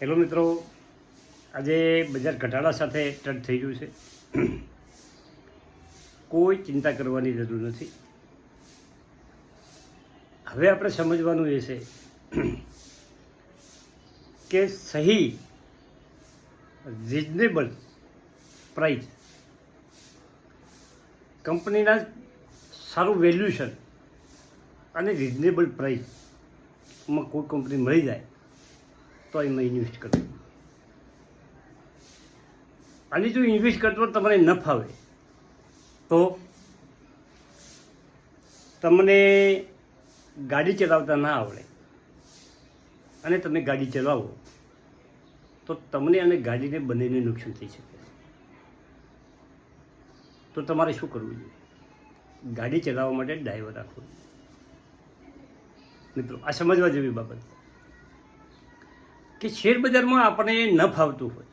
Hello મિત્રો, આજે બજાર ઘટાડા સાથે ટચ થઈ ગયું છે. કોઈ ચિંતા કરવાની જરૂર નથી. હવે આપણે સમજવાનું એ છે કે સહી રિઝનેબલ પ્રાઇસ કંપનીના સારું વેલ્યુશન અને રિઝનેબલ પ્રાઇસમાં કોઈ કંપની મળી જાય. તો એમાં ઇન્વેસ્ટ કરજો અને જો ઇન્વેસ્ટ કરતો તમને ન ફાવે તો તમને ગાડી ચલાવતા ના આવડે. અને તમે ગાડી ચલાવો, તો તમને અને ગાડીને બંનેને નુકસાન થઈ શકે. તો તમારે શું કરવું જોઈએ? ગાડી ચલાવવા માટે ડ્રાઈવર રાખવો મિત્રો, આ સમજવા જેવી બાબત. કે શેરબજારમાં આપણે ન ફાવતું હોય.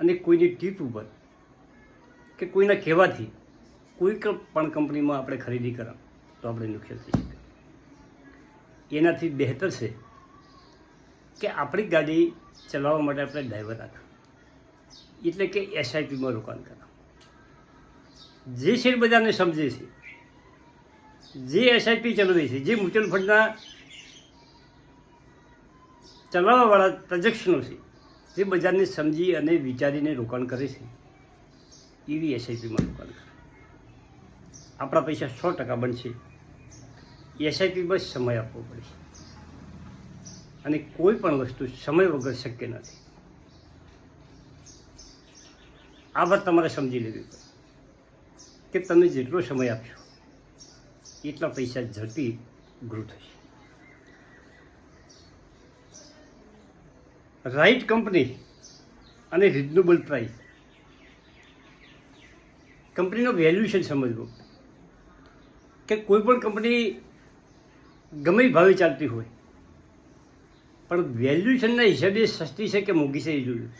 અને કોઈની ટીપ ઉપર કે કોઈના કહેવાથી કોઈ પણ કંપનીમાં આપણે ખરીદી કરા તો આપણે નુકસાન થઈ શકે. એનાથી બહેતર છે કે આપણી ગાડી ચલાવવા માટે આપણે ડ્રાઈવર રાખા. એટલે કે એસઆઈપીમાં રોકાણ કરા. જે શેરબજારને સમજે છે, જે એસઆઈપી ચલાવે છે, જે મ્યુચ્યુઅલ ફંડના ચલાવવાવાળા તજક્ષણો છે, જે બજારને સમજી અને વિચારીને રોકાણ કરે છે. એવી એસઆઈપીમાં રોકાણ કરે. આપણા પૈસા સો ટકા બનશે. એસઆઈપીમાં સમય આપવો પડશે અને કોઈ પણ વસ્તુ સમય વગર શક્ય નથી. આ વાત તમારે સમજી લેવી પડે કે તમે જેટલો સમય આપશો એટલા પૈસા ઝડપી ગ્રો થશે. રાઈટ કંપની અને રિઝનેબલ પ્રાઇસ કંપનીનો વેલ્યુએશન સમજવું. કે કોઈ પણ કંપની ગમે ભાવે ચાલતી હોય. પણ વેલ્યુએશનના હિસાબે સસ્તી છે કે મોંઘી છે એ જોયું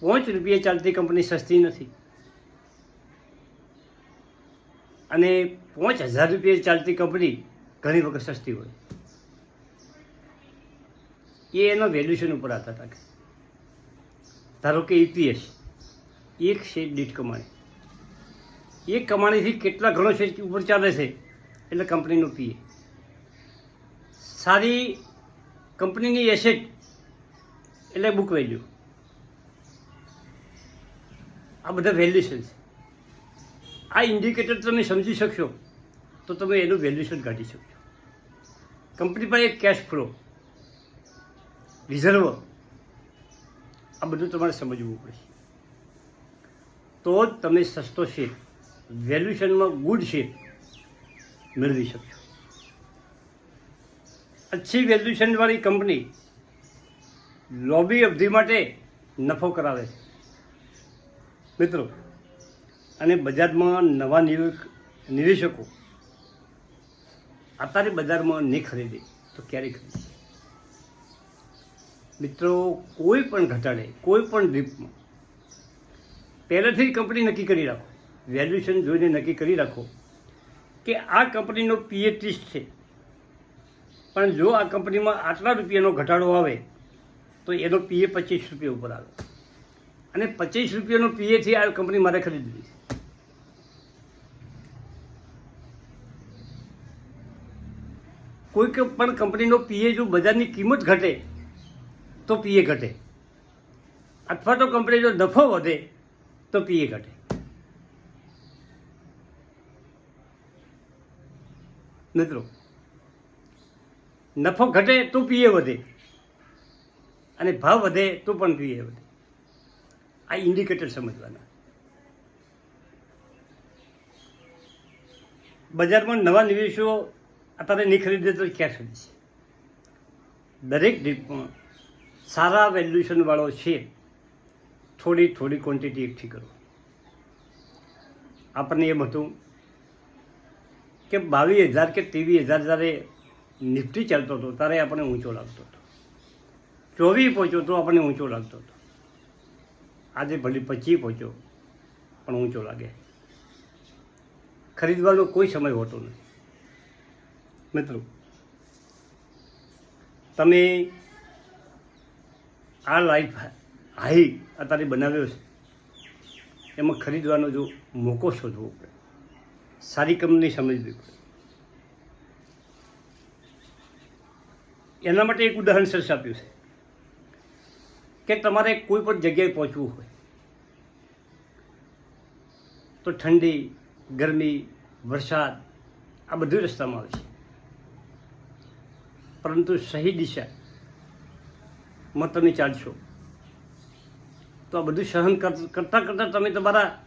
પાંચ રૂપિયા ચાલતી કંપની સસ્તી નથી. અને પાંચ હજાર રૂપિયા ચાલતી કંપની ઘણી વખત સસ્તી હોય. એ એના વેલ્યુશન ઉપર આધાર રાખે. ધારો કે ઈપીએસ એક શેર દીઠ કમાણી. એક કમાણીથી કેટલા ઘણો શેર ઉપર ચાલે છે? એટલે કંપનીનો પીએ સારી કંપનીની એસેટ એટલે બુક વેલ્યુ આ બધા વેલ્યુશન છે. આ ઇન્ડિકેટર તમે સમજી શકશો, તો તમે એનું વેલ્યુશન કાઢી શકશો. કંપની પાસે કેશ ફ્લો રિઝર્વ આ બધું તમારે સમજવું પડશે. તો જ તમે સસ્તો શેર વેલ્યુશનમાં ગુડ શેર મેળવી શકશો. અચ્છી વેલ્યુશનવાળી કંપની લોબી અવધિ માટે નફો કરાવે છે. મિત્રો, અને બજારમાં નવા નિવેશ નિવેશકો અત્યારે બજારમાં નહીં ખરીદે, તો ક્યારે ખરીદે? મિત્રો, કોઈ પણ ઘટાડે, કોઈ પણ ડ્રીપમાં પહેલેથી જ કંપની નક્કી કરી રાખો. વેલ્યુએશન જોઈને નક્કી કરી રાખો કે આ કંપનીનો પીએ ત્રીસ છે. પણ જો આ કંપનીમાં આટલા રૂપિયાનો ઘટાડો આવે, તો એનો પીએ પચીસ રૂપિયા ઉપર આવે. અને પચીસ રૂપિયાનો પીએથી આ કંપની મારે ખરીદવી છે. કોઈ પણ કંપનીનો પીએ જો બજારની કિંમત ઘટે તો પીએ ઘટે. અથવા તો કંપની જો નફો વધે, તો પીએ ઘટે. મિત્રો, નફો ઘટે તો પીએ વધે. અને ભાવ વધે તો પણ પીએ વધે. આ ઇન્ડિકેટર સમજવાના. બજારમાં નવા નિવેશો અત્યારે નહીં ખરીદે તો ક્યાં ખરીદશે? દરેક ડીપમાં સારા વેલ્યુએશનવાળો છે, થોડી થોડી ક્વોન્ટિટી એકઠી કરો. આપણને એમ હતું કે બાવીસ હજાર કે ત્રેવીસ હજાર જ્યારે નિફ્ટી ચાલતો હતો, ત્યારે આપણને ઊંચો લાગતો હતો. ચોવીસ પહોંચ્યો તો આપણને ઊંચો લાગતો હતો. આજે ભલે પચીસ પહોંચ્યો, પણ ઊંચો લાગે. ખરીદવાનો કોઈ સમય હોતો નથી. મિત્રો, તમે આ લાઈફ હાઈ અત્યારે બનાવ્યો છે. એમાં ખરીદવાનો જો મોકો શોધવો પડે. સારી કંપની સમજવી પડે. એના માટે એક ઉદાહરણ સરસ આપ્યું છે કે તમારે કોઈ પણ જગ્યાએ પહોંચવું હોય, તો ઠંડી, ગરમી, વરસાદ, આ બધું રસ્તામાં આવે છે. પરંતુ સહી દિશામાં તમે ચાલશો. તો આ બધું સહન કરતા કરતાં તમે તમારા,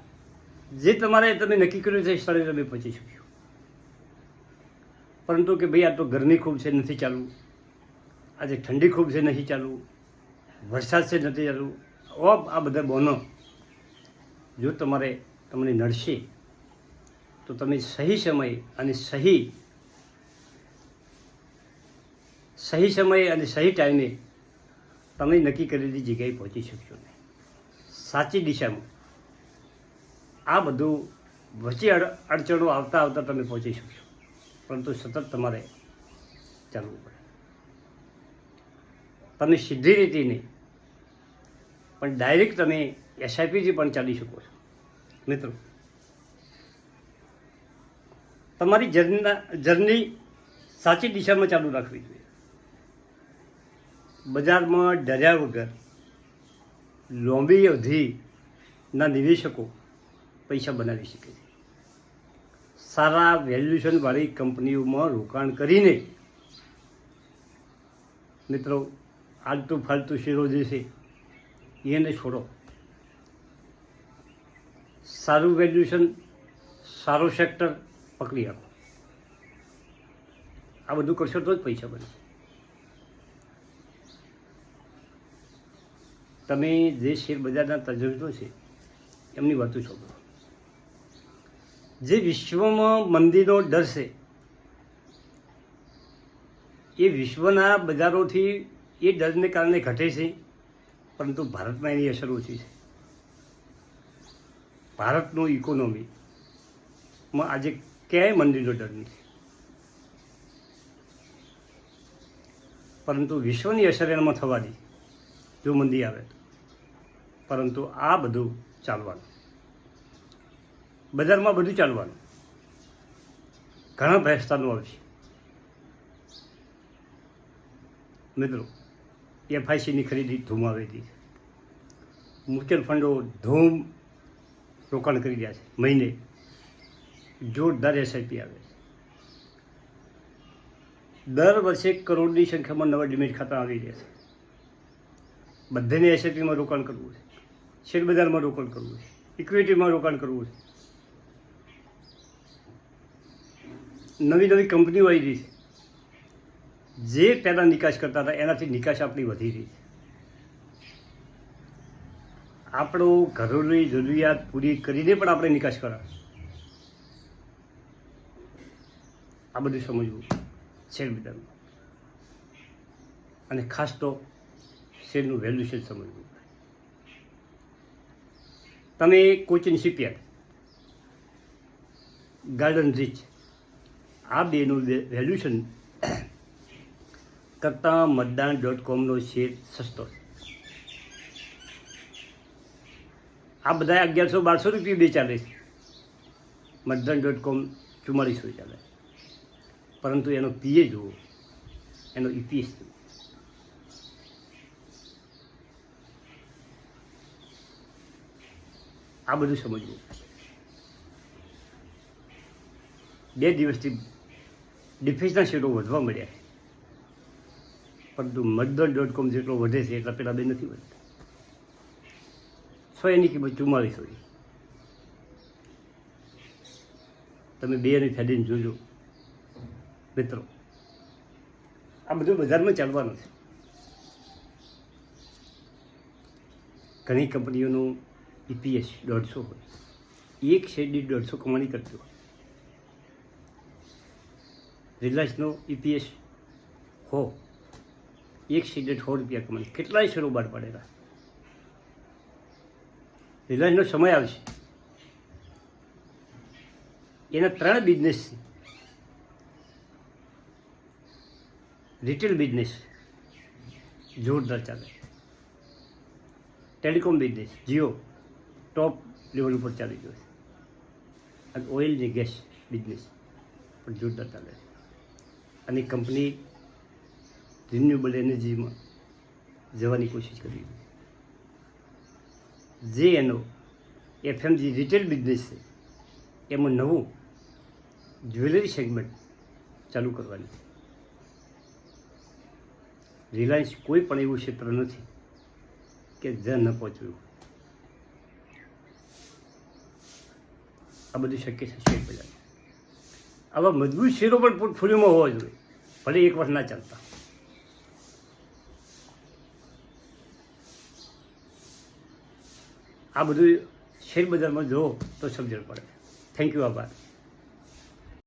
જે તમારે તમે નક્કી કર્યું છે સ્થળે તમે પહોંચી શકશો પરંતુ કે ભાઈ આ તો ગરમી ખૂબ છે, નથી ચાલવું આજે ઠંડી ખૂબ છે, નથી ચાલવું વરસાદ છે, નથી ચાલવું ઓફ આ બધા બોનો. જો તમારે તમને નડશે, તો તમે સહી સમય અને સહી સહી સમયે અને સહી ટાઈમે તમે નક્કી કરેલી જગ્યાએ પહોંચી શકશો નહીં. સાચી દિશામાં. આ બધું વચ્ચે અડચણો આવતા આવતા તમે પહોંચી શકશો. પરંતુ સતત તમારે ચાલવું પડે. તમે સીધી રીતે નહીં, પણ ડાયરેક્ટ તમે એસઆઈપીથી પણ ચાલી શકો છો. મિત્રો, તમારી જર્નીના, જર્ની સાચી દિશામાં ચાલુ રાખવી જોઈએ. બજારમાં ડર્યા વગર લાંબી અવધિના નિવેશકો પૈસા બનાવી શકે છે. સારા વેલ્યુએશનવાળી કંપનીઓમાં રોકાણ કરીને મિત્રો આલતુ ફાલતુ શેરો જે છે, એને છોડો. સારું વેલ્યુએશન સારો સેક્ટર પકડી આપો. આ બધું કરશો તો જ પૈસા બનશે. તમે જે શેર બજારના તજજ્ઞો છે, એમની વાતો છોકરો જે વિશ્વમાં મંદીનો ડર છે, એ વિશ્વના બજારોથી એ ડરને કારણે ઘટે છે, પરંતુ ભારતમાં એની અસર ઓછી છે. ભારતનું ઇકોનોમીમાં આજે ક્યાંય મંદીનો ડર નથી. પરંતુ વિશ્વની અસર એનામાં થવાની, જો મંદી આવે તો. પરંતુ આ બધું ચાલવાનું. બજારમાં બધું ચાલવાનું. ઘણા ભેસ્તાનું આવશે મિત્રો, એફઆઈસીની ખરીદી ધૂમ આવી હતી મ્યુચ્યુઅલ ફંડો ધૂમ રોકાણ કરી રહ્યા છે. મહિને જોરદાર એસઆઈપી આવે છે. દર વર્ષે કરોડની સંખ્યામાં નવા ડિમેટ ખાતા આવી રહ્યા છે. બધાને એસઆઈપીમાં રોકાણ કરવું છે. શેર બજારમાં રોકાણ કરવું છે. ઇક્વિટીમાં રોકાણ કરવું છે. નવી નવી કંપનીઓ આવી રહી છે. જે પહેલાં નિકાસ કરતા હતા, એનાથી નિકાસ આપણી વધી રહી છે. આપણો ઘરોની જરૂરિયાત પૂરી કરીને પણ આપણે નિકાસ કરા આ બધું સમજવું શેરબજારમાં અને ખાસ તો શેરનું વેલ્યુએશન સમજવું. તમે કોચિન શિપયાર્ડ ગાર્ડન રીચ આ બેનું વેલ્યુશન કરતાં મતદાન ડોટ કોમનો શેર સસ્તો છે. આ બધા અગિયારસો બારસો રૂપિયા બે ચાલે છે. મતદાન ડોટ કોમ ચુમ્માળીસો ચાલે પરંતુ એનો પીએ જુઓ. એનો ઈપીએસ જુઓ. આ બધું સમજવું. બે દિવસથી ડિફેન્સના શેરો વધવા મળ્યા પરંતુ મતદાન ડોટ કોમ જેટલો વધે છે, એટલા પેલા બે નથી વધતા. સો એની કિંમત ચુમ્માલીસ હોય. તમે બે અને ફેડીને જોજો, મિત્રો. આ બધું બજારમાં ચાલવાનું છે. ઘણી કંપનીઓનું ઈપીએસ દોઢસો હોય એક શેરડી દોઢસો કમાણી કરતી હોય. રિલાયન્સનો ઈપીએસ હો. એક શેરડી સો રૂપિયા કમાણી. કેટલાય શેરો બહાર પડેલા. રિલાયન્સનો સમય આવશે. એના ત્રણ બિઝનેસ છે. રિટેલ બિઝનેસ જોરદાર ચાલે. Telecom business Jio top level ઉપર ચાલી ગયો છે. અને ઓઇલ ને ગેસ બિઝનેસ પણ જોરદાર ચાલે છે. અને કંપની રિન્યુએબલ એનર્જીમાં જવાની કોશિશ કરી જે એનો એફએમજી રિટેલ બિઝનેસ છે, એમાં નવું જ્વેલરી સેગમેન્ટ ચાલુ કરવાની રિલાયન્સ કોઈ પણ એવું ક્ષેત્ર નથી કે જ્યાં ન પહોંચ્યું આ બધું શક્ય છે, શેર બજાર. આવા મજબૂત શેરો પણ પોર્ટફોલિયોમાં હોવા જોઈએ, ભલે એક વર્ષ ના ચાલતા. આ બધું શેર બજારમાં જુઓ તો સમજણ પડે. થેન્ક યુ આભાર.